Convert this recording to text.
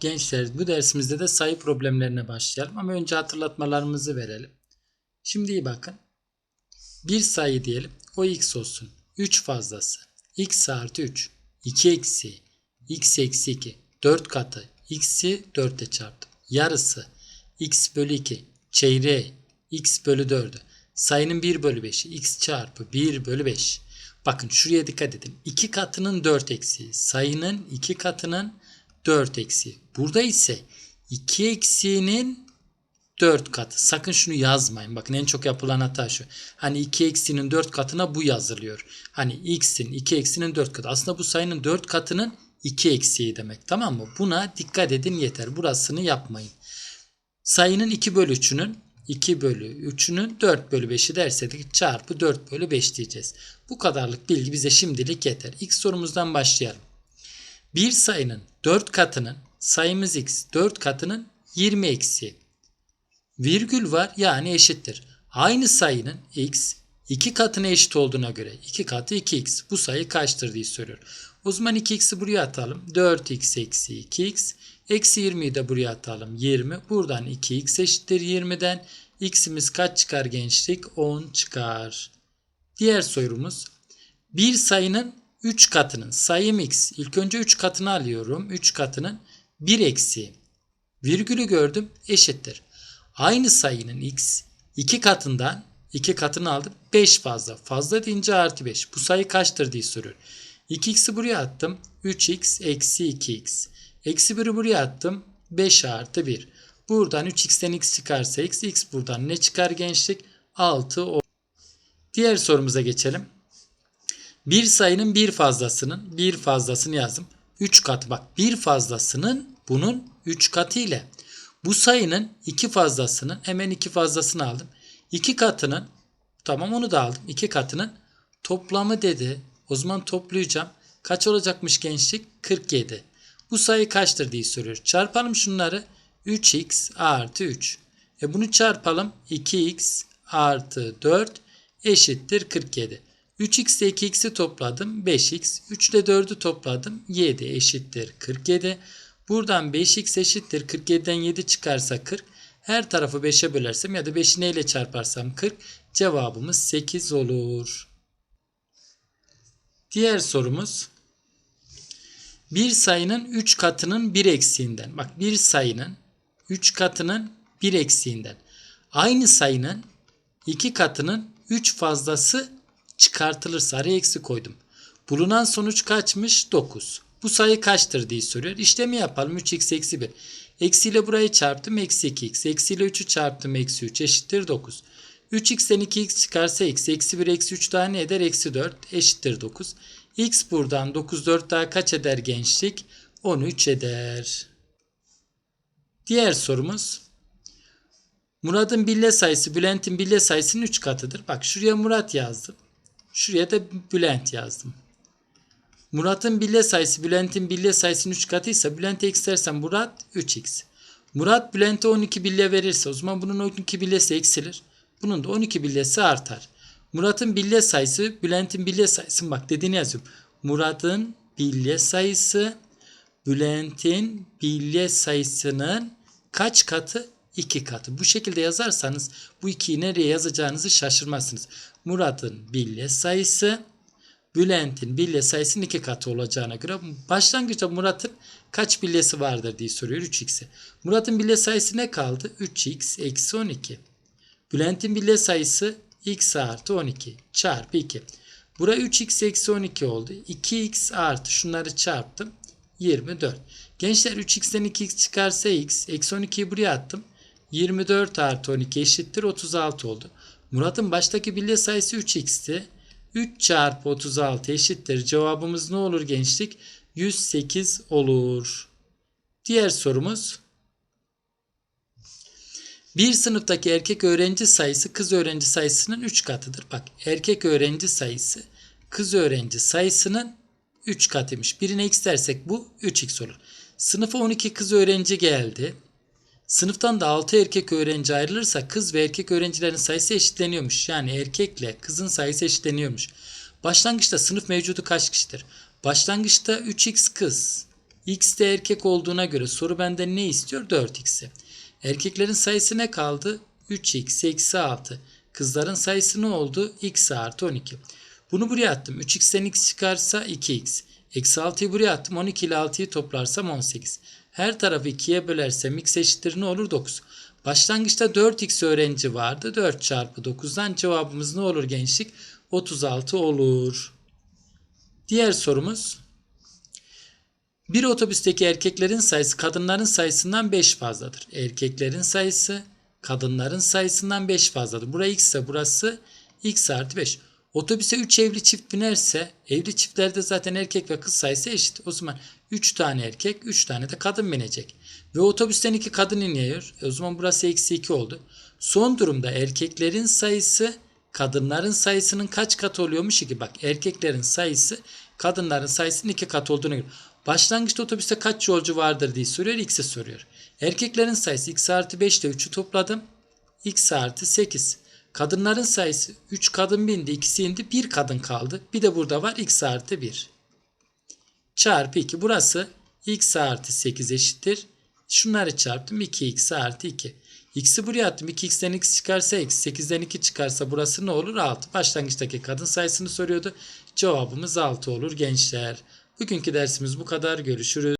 Gençler bu dersimizde de sayı problemlerine başlayalım ama önce hatırlatmalarımızı verelim. Şimdi iyi bakın. Bir sayı diyelim o x olsun. 3 fazlası. x artı 3. 2 eksi. x eksi 2. 4 katı. x'i 4'e çarptım. Yarısı. x bölü 2. Çeyreği. x bölü 4'ü. Sayının 1 bölü 5'i. x çarpı 1 bölü 5. Bakın şuraya dikkat edin. 2 katının 4 eksiği. Sayının 2 katının 4 eksiği. Burada ise 2 eksiğinin 4 katı. Sakın şunu yazmayın. Bakın en çok yapılan hata şu. Hani 2 eksiğinin 4 katına bu yazılıyor. Hani x'in 2 eksiğinin 4 katı. Aslında bu sayının 4 katının 2 eksiği demek. Tamam mı? Buna dikkat edin yeter. Burasını yapmayın. Sayının 2 bölü 3'ünün 2 bölü 3'ünün 4 bölü 5'i dersek çarpı 4 bölü 5 diyeceğiz. Bu kadarlık bilgi bize şimdilik yeter. İlk sorumuzdan başlayalım. Bir sayının 4 katının sayımız x 4 katının 20 eksi virgül var yani eşittir. Aynı sayının x 2 katına eşit olduğuna göre 2 katı 2x bu sayı kaçtır diye soruyor. O zaman 2x'i buraya atalım. 4x eksi 2x eksi 20'yi de buraya atalım. 20 buradan 2x eşittir 20'den x'imiz kaç çıkar gençlik? 10 çıkar. Diğer sorumuz bir sayının 3 katının sayım x ilk önce 3 katını alıyorum. 3 katının 1 eksi virgülü gördüm eşittir. Aynı sayının x 2 katından 2 katını aldım 5 fazla. Fazla deyince artı 5. Bu sayı kaçtır diye soruyor. 2x'i buraya attım. 3x eksi 2x. Eksi 1'i buraya attım. 5 artı 1. Buradan 3x'ten x çıkarsa x. x buradan ne çıkar gençlik? 6 o. Diğer sorumuza geçelim. Bir sayının bir fazlasının bir fazlasını yazdım. 3 katı bak bir fazlasının bunun 3 katı ile bu sayının 2 fazlasının hemen 2 fazlasını aldım. 2 katının tamam onu da aldım. 2 katının toplamı dedi. O zaman toplayacağım. Kaç olacakmış gençlik? 47. Bu sayı kaçtır diye soruyor. Çarpalım şunları. 3x artı 3. E bunu çarpalım. 2x artı 4 eşittir 47. 3x ile 2x'i topladım. 5x. 3 ile 4'ü topladım. 7 eşittir 47. Buradan 5x eşittir 47'den 7 çıkarsa 40. Her tarafı 5'e bölersem ya da 5'i neyle çarparsam 40. Cevabımız 8 olur. Diğer sorumuz. Bir sayının 3 katının 1 eksiğinden. Bak bir sayının 3 katının 1 eksiğinden. Aynı sayının 2 katının 3 fazlası çıkartılırsa araya eksi koydum. Bulunan sonuç kaçmış? 9. Bu sayı kaçtır diye soruyor. İşlemi yapalım. 3x eksi 1. Eksi ile burayı çarptım. Eksi 2x. Eksi ile 3'ü çarptım. Eksi 3 eşittir 9. 3x'ten 2x çıkarsa x. Eksi 1 eksi 3 daha ne eder? Eksi 4 eşittir 9. x buradan 9 4 daha kaç eder gençlik? 13 eder. Diğer sorumuz. Murat'ın bille sayısı Bülent'in bille sayısının 3 katıdır. Bak şuraya Murat yazdım. Şuraya da Bülent yazdım. Murat'ın bille sayısı Bülent'in bille sayısının 3 katıysa Bülent'e x dersem Murat 3x. Murat Bülent'e 12 bille verirse o zaman bunun 12 billesi eksilir. Bunun da 12 billesi artar. Murat'ın bille sayısı Bülent'in bille sayısı bak dediğini yazıyorum. Murat'ın bille sayısı Bülent'in bille sayısının kaç katı? 2 katı. Bu şekilde yazarsanız bu ikiyi nereye yazacağınızı şaşırmazsınız. Murat'ın bille sayısı Bülent'in bille sayısının 2 katı olacağına göre başlangıçta Murat'ın kaç billesi vardır diye soruyor 3x'e. Murat'ın bille sayısı ne kaldı? 3x eksi 12. Bülent'in bille sayısı x artı 12 çarpı 2. Bura 3x eksi 12 oldu. 2x artı şunları çarptım. 24. Gençler 3x'ten 2x çıkarsa x. Eksi 12'yi buraya attım. 24 artı 12 eşittir 36 oldu. Murat'ın baştaki bille sayısı 3x'ti. 3 çarpı 36 eşittir. Cevabımız ne olur gençlik? 108 olur. Diğer sorumuz. Bir sınıftaki erkek öğrenci sayısı kız öğrenci sayısının 3 katıdır. Bak erkek öğrenci sayısı kız öğrenci sayısının 3 katıymış. Birine x dersek bu 3x olur. Sınıfa 12 kız öğrenci geldi. Sınıftan da 6 erkek öğrenci ayrılırsa kız ve erkek öğrencilerin sayısı eşitleniyormuş. Yani erkekle kızın sayısı eşitleniyormuş. Başlangıçta sınıf mevcudu kaç kişidir? Başlangıçta 3x kız, X de erkek olduğuna göre soru benden ne istiyor? 4x'i. Erkeklerin sayısı ne kaldı? 3x eksi 6. Kızların sayısı ne oldu? x artı 12. Bunu buraya attım. 3x'ten x çıkarsa 2x. Eksi 6'yı buraya attım. 12 ile 6'yı toplarsam 18. Her tarafı 2'ye bölersem x eşittir ne olur? 9. Başlangıçta 4x öğrenci vardı. 4 çarpı 9'dan cevabımız ne olur gençlik? 36 olur. Diğer sorumuz. Bir otobüsteki erkeklerin sayısı kadınların sayısından 5 fazladır. Erkeklerin sayısı kadınların sayısından 5 fazladır. Burası x ise burası x artı 5. Otobüse 3 evli çift binerse evli çiftlerde zaten erkek ve kız sayısı eşit. O zaman 3 tane erkek 3 tane de kadın binecek. Ve otobüsten 2 kadın iniyor. E o zaman burası eksi 2 oldu. Son durumda erkeklerin sayısı kadınların sayısının kaç katı oluyormuş ki? Bak erkeklerin sayısı kadınların sayısının 2 katı olduğunu göre. Başlangıçta otobüste kaç yolcu vardır diye soruyor. X'e soruyor. Erkeklerin sayısı x artı 5 ile 3'ü topladım. x artı 8. Kadınların sayısı 3 kadın bindi, ikisi indi, 1 kadın kaldı. Bir de burada var x artı 1. Çarpı 2. Burası x artı 8 eşittir. Şunları çarptım. 2x artı 2. X'i buraya attım. 2x'ten x çıkarsa x. 8'den 2 çıkarsa burası ne olur? 6. Başlangıçtaki kadın sayısını soruyordu. Cevabımız 6 olur gençler. Bugünkü dersimiz bu kadar. Görüşürüz.